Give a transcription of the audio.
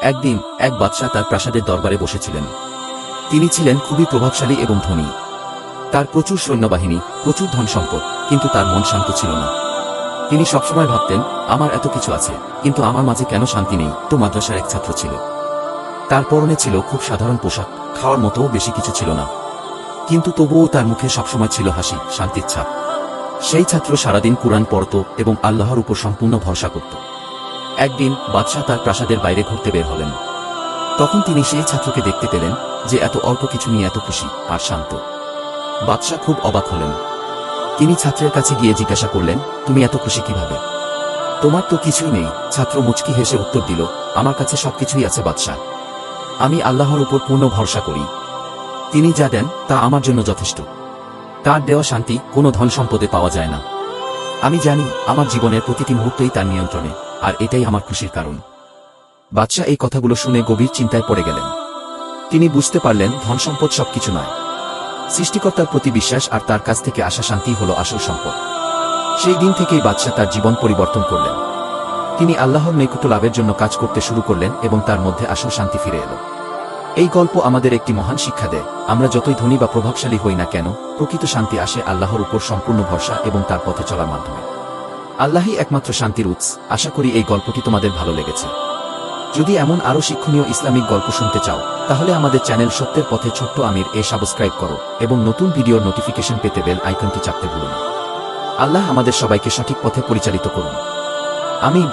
একদিন এক বাদশাহ তার প্রাসাদের দরবারে বসেছিলেন। তিনি ছিলেন খুবই প্রভাবশালী এবং ধনী। তার প্রচুর সৈন্যবাহিনী, প্রচুর ধন সম্পদ কিন্তু তার মন শান্ত ছিল না। তিনি সবসময় ভাবতেন, আমার এত কিছু আছে, কিন্তু আমার মাঝে কেন শান্তি নেই? তো মাদ্রাসার এক ছাত্র ছিল। তার পরনে ছিল খুব সাধারণ পোশাক, খাওয়ার মতো বেশি কিছু ছিল না। কিন্তু তবুও তার মুখে সবসময় ছিল হাসি, শান্তির ছাপ। সেই ছাত্র সারাদিন কোরআন পড়ত এবং আল্লাহর উপর সম্পূর্ণ ভরসা করত। একদিন বাদশাহ তার প্রাসাদের বাইরে ঘুরতে বের হলেন। তখন তিনি সেই ছাত্রকে দেখতে পেলেন যে এত অল্প কিছু নিয়ে এত খুশি আর শান্ত। বাদশাহ খুব অবাক হলেন। তিনি ছাত্রের কাছে গিয়ে জিজ্ঞাসা করলেন, তুমি এত খুশি কীভাবে? তোমার তো কিছুই নেই। ছাত্র মুচকি হেসে উত্তর দিল, আমার কাছে সবকিছুই আছে বাদশাহ। আমি আল্লাহর উপর পূর্ণ ভরসা করি। তিনি যা দেন তা আমার জন্য যথেষ্ট। তার দেওয়া শান্তি কোনো ধন সম্পদে পাওয়া যায় না। আমি জানি আমার জীবনের প্রতিটি মুহূর্তই তার নিয়ন্ত্রণে। আর এটাই আমার খুশির কারণ। বাদশাহ এই কথাগুলো শুনে গভীর চিন্তায় পড়ে গেলেন। তিনি বুঝতে পারলেন ধন সম্পদ সবকিছু নয়। সৃষ্টিকর্তার প্রতি বিশ্বাস আর তার কাছ থেকে আসা শান্তি হল আসল সম্পদ। সেই দিন থেকেই বাদশাহ তার জীবন পরিবর্তন করলেন। তিনি আল্লাহর নৈকট্য লাভের জন্য কাজ করতে শুরু করলেন এবং তার মধ্যে আসল শান্তি ফিরে এলো। এই গল্প আমাদের একটি মহান শিক্ষা দেয়, আমরা যতই ধনী বা প্রভাবশালী হই না কেন, প্রকৃত শান্তি আসে আল্লাহর উপর সম্পূর্ণ ভরসা এবং তার পথে চলার মাধ্যমে। আল্লাহই একমাত্র শান্তির উৎস। আশা করি এই গল্পটি তোমাদের ভালো লেগেছে। যদি এমন আরও শিক্ষণীয় ইসলামিক গল্প শুনতে চাও, তাহলে আমাদের চ্যানেল সত্যের পথে ছোট্ট আমির এ সাবস্ক্রাইব করো এবং নতুন ভিডিওর নোটিফিকেশন পেতে বেল আইকনটি চাপতে ভুলো আল্লাহ আমাদের সবাইকে সঠিক পথে পরিচালিত করুন। আমিন।